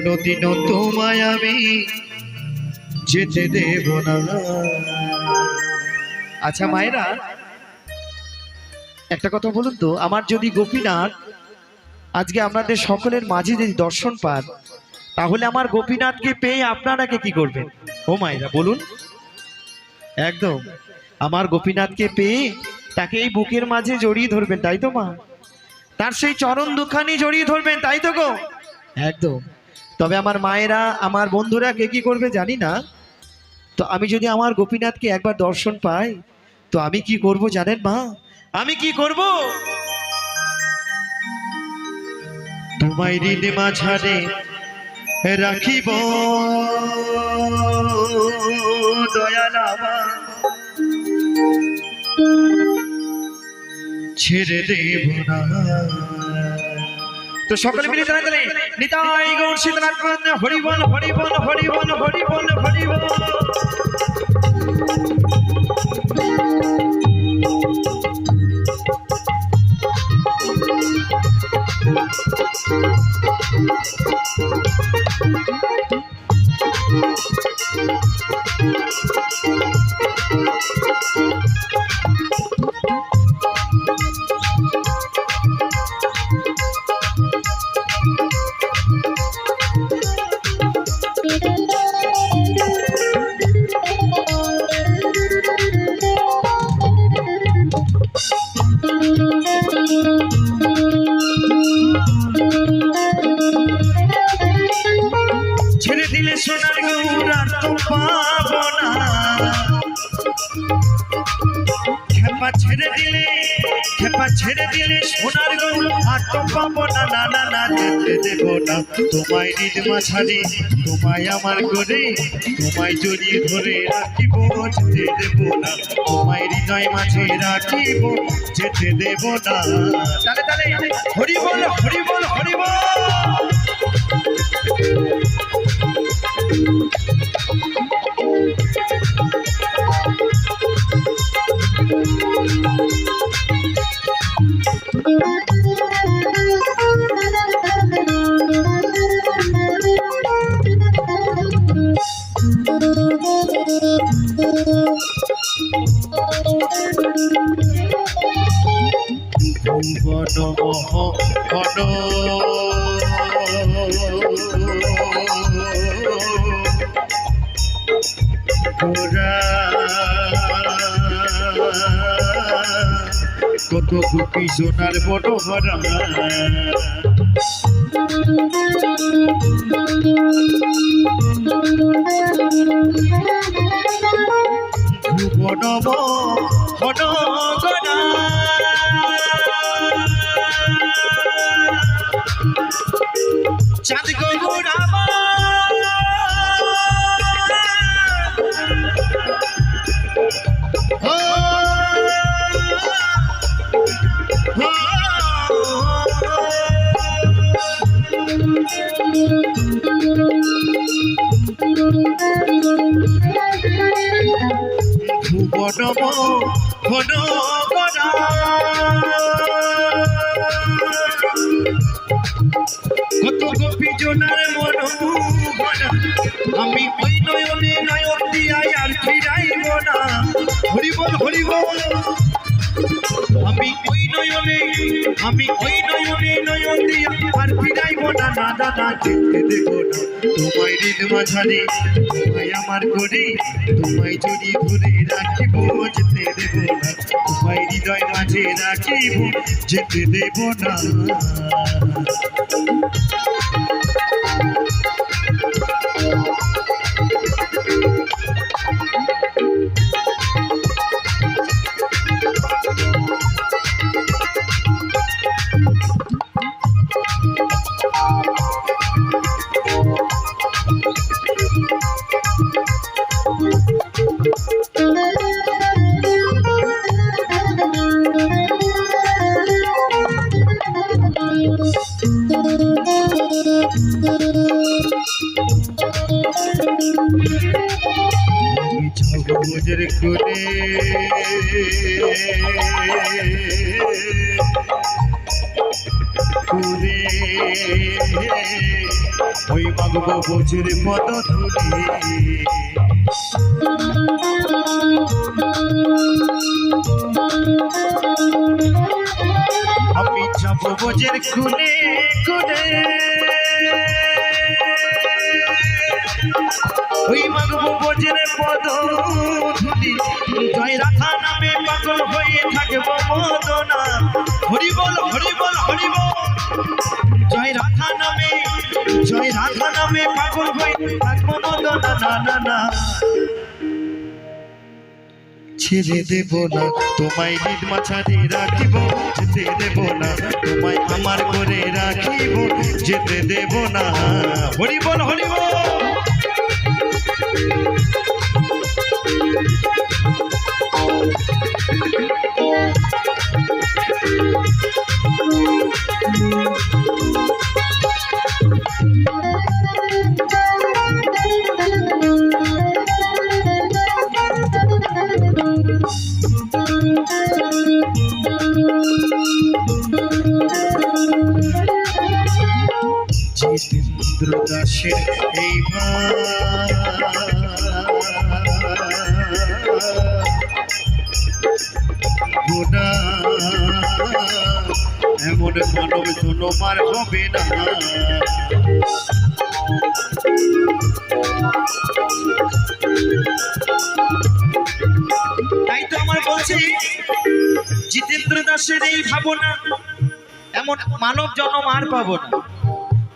কোনোদিনও তোমায় আমি যেতে দেব না। আচ্ছা মায়েরা, একটা কথা বলুন তো, আমার যদি গোপীনাথ, আজকে আপনাদের সকলের মাঝে যদি দর্শন পান, তাহলে আমার গোপীনাথকে পেয়ে আপনারাকে কি করবেন? ও মায়েরা, বলুন। একদম, আমার গোপীনাথকে পেয়ে তাকে এই বুকের মাঝে জড়িয়ে ধরবেন, তাই তো মা? তার সেই চরণ দুখানি জড়িয়ে ধরবেন, তাই তো গো? একদম। তবে আমার মায়েরা, আমার বন্ধুরা কে কি করবে জানি না। তো আমি যদি আমার গোপীনাথকে একবার দর্শন পাই, তো আমি কি করব জানেন মা? আমি কি করব? তোমায় ঋণ মাঝারে রাখিব। ছেড়ে দেব না। তো সকলে মিলে জানা গেলে নিতাই গৌর শীতনাথ হরিবল হরিবল হরিবল হরিবল হরিবল। ছেড়ে পাবো না না না যেতে দেব না। তোমায় নিজ মাঝারে, তোমায় আমার করে তোমায় জড়িয়ে ধরে রাখিব, যেতে দেব না। তোমায় হৃদয় মাঝে রাখিব, যেতে দেব না। তালে তালে, হরি বল হরি বল হরি বল! কত গুপি সোনার বড় হরা। ভুবন হন গোরা গড়া কত গোপী জোনার মন। আমি ওই নয়নে নয়ন দিয়াই আর ফিরাইব না। হরিবল হরিবল। আমি ওই নয়নে, আমি ওই নয়নে নয়ন দিয়া আর ফিরাইব না না না যেতে দেব না। তোমায় ঋণ মাঝারে, তোমায় আমার করে তোমায় জড়ি ধরে রাখিব যেতে দেব না। তোমায় হৃদয় মাঝে রাখিব যেতে দেব না। কুলে ওই মাগব বজুর পদ ধুলি। আমি যাব বজের কুলে কুলে ওই মাগব বজের পদ নামে পাগল হয়ে থাকব মদনা না না না ছেড়ে দেব না, তোমায় নিজ মাছারে রাখিব, যেতে দেব না, তোমায় আমার করে রাখিব, যেতে দেব না। হরি বল হরি বল জিতেন্দ্র দাসের এই গোনা এমন মানব হবে না। তাই তো আমার বলছি, জিতেন্দ্র দাসের এই ভাবনা, এমন মানব জন্ম আর পাবো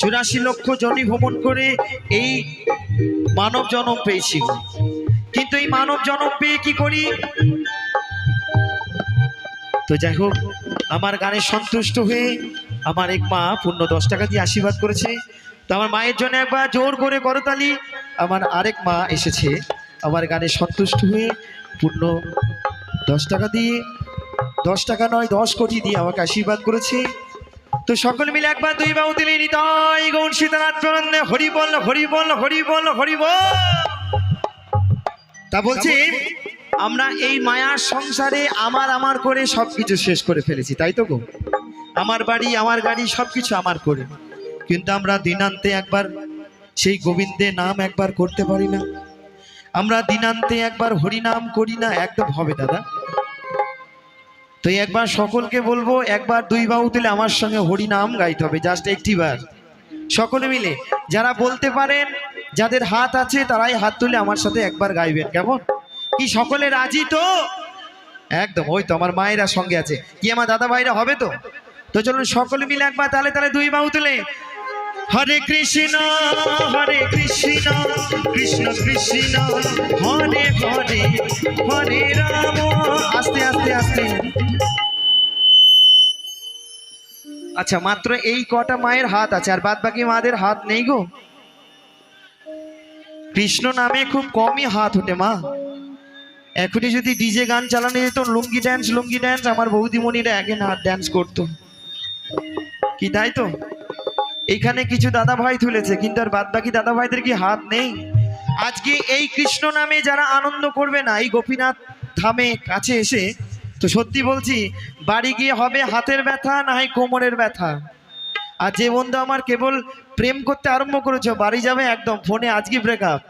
চুরাশি লক্ষ জনি ভ্রমণ করে এই মানব জন্ম পেয়েছি। কিন্তু এই মানব জন্ম পেয়ে কি করি? তো যাই হোক, আমার গানে সন্তুষ্ট হয়ে আমার এক মা পূর্ণ দশ টাকা দিয়ে আশীর্বাদ করেছে। তো আমার মায়ের জন্য একবার জোর করে করতালি, আমার আরেক মা এসেছে। আমার গানে সন্তুষ্ট হয়ে পূর্ণ দশ টাকা দিয়ে, দশ টাকা নয়, দশ কোটি দিয়ে আমাকে আশীর্বাদ করেছে। তো সকল মিলে একবার দুই বাবু দিলে নিতাই গৌণ সীতানাথ বল, হরি বল হরি বল তা বলছি, আমরা এই মায়ার সংসারে আমার আমার করে সবকিছু শেষ করে ফেলেছি, তাই তো গো? আমার বাড়ি, আমার গাড়ি সবকিছু আমার করে। কিন্তু আমরা দিনান্তে একবার সেই গোবিন্দের নাম একবার করতে পারি না। আমরা দিনান্তে একবার হরিনাম করি না, একদম হবে দাদা। তো একবার সকলকে বলব, একবার দুই বাহু তুলে আমার সঙ্গে হরি নাম গাইতে হবে জাস্ট একটিবার সকলে মিলে, যারা বলতে পারেন, যাদের হাত আছে তারাই হাত তুলে আমার সাথে একবার গাইবেন, কেমন? কি সকলে রাজি তো? একদম, ওই তো আমার মায়েরা সঙ্গে আছে। কি আমার দাদা ভাইরা হবে তো? তো চলুন সকলে মিলে একবার তাহলে তাহলে দুই বাহু তুলে হরে কৃষ্ণ হরে কৃষ্ণ কৃষ্ণ কৃষ্ণ, হরে হরে হরে রাম, আস্তে আস্তে আস্তে। আচ্ছা মাত্র এই কটা মায়ের হাত আছে, আর বাদ বাকি মাদের হাত নেই গো। কৃষ্ণ নামে খুব কমই হাত ওঠে, মা। এখনই যদি ডিজে গান চালানো যেত, লুঙ্গি ড্যান্স লুঙ্গি ড্যান্স আমার বৌদিমণিরা একে না ড্যান্স করতো। কি, তাই তো? এইখানে কিছু দাদা ভাই তুলেছে, কিন্তু আর বাদ বাকি দাদা ভাইদের কি হাত নেই? আজকে এই কৃষ্ণ নামে যারা আনন্দ করবে না, এই গোপীনাথ ধামে কাছে এসে, তো সত্যি বলছি, বাড়ি গিয়ে হবে হাতের ব্যথা, না হয় কোমরের ব্যথা। আর যে বন্ধু আমার কেবল প্রেম করতে আরম্ভ করেছ, বাড়ি যাবে একদম, ফোনে আজকে ব্রেকআপ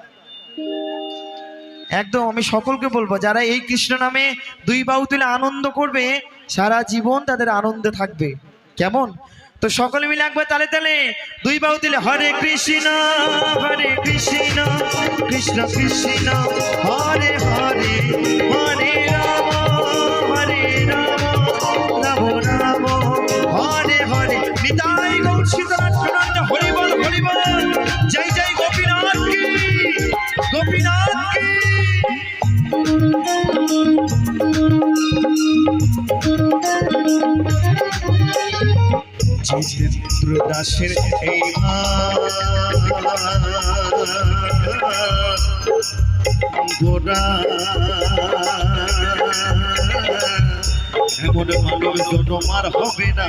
একদম, আমি সকলকে বলব, যারা এই কৃষ্ণ নামে দুই বাহু তুলে আনন্দ করবে, সারা জীবন তাদের আনন্দে থাকবে। কেমন? তো সকলে মিলে একবার তালে তালে দুই বাহু দিলে হরে কৃষ্ণ হরে কৃষ্ণ কৃষ্ণ কৃষ্ণ, হরে হরে হরে জিতেন্দ্র দাসের এই গোরা এমন মানব জনমার হবে না।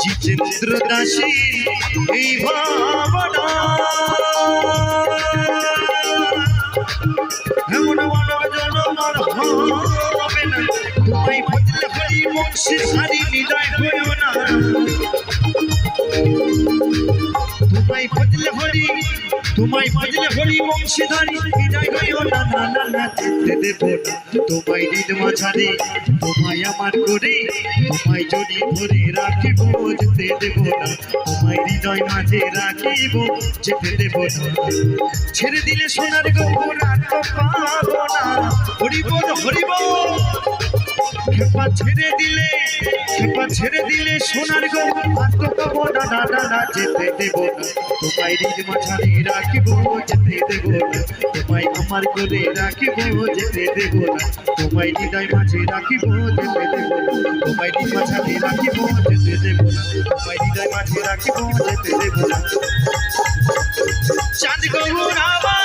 জিতেন্দ্র দাসী এই ভাবনা তোমায় বদলে হরি, তোমায় বদলে হরি বংশীধারী। হৃদয় হইও না না না না, যেতে দেব না। তোমায় হৃদ মাঝারে, তোমায় আমার করে, তোমায় জড়ি ধরে রাখিব, যেতে দেব না। তোমায় হৃদয় মাঝে রাখিব, যেতে দেব না। ছেড়ে দিলে সোনার গৌর আর তো পাবো না। হরিবল হরিবল খেপা ছেড়ে দিলে, খেপা ছেড়ে দিলে সোনার গো আর তো পাবো না না না না, যেতে দেব না। তোমায় রিজ মাঝারে রাখিব, যেতে দেব না। তোমায় আমার কোলে রাখিব, যেতে দেব না। তোমায় মাঝে রাখিব, যেতে দেব না। তোমায় রিজ মাঝারে রাখিব, যেতে দেব না। তোমায় হৃদয় মাঝে রাখিব, যেতে দেব না। চাঁদ আমার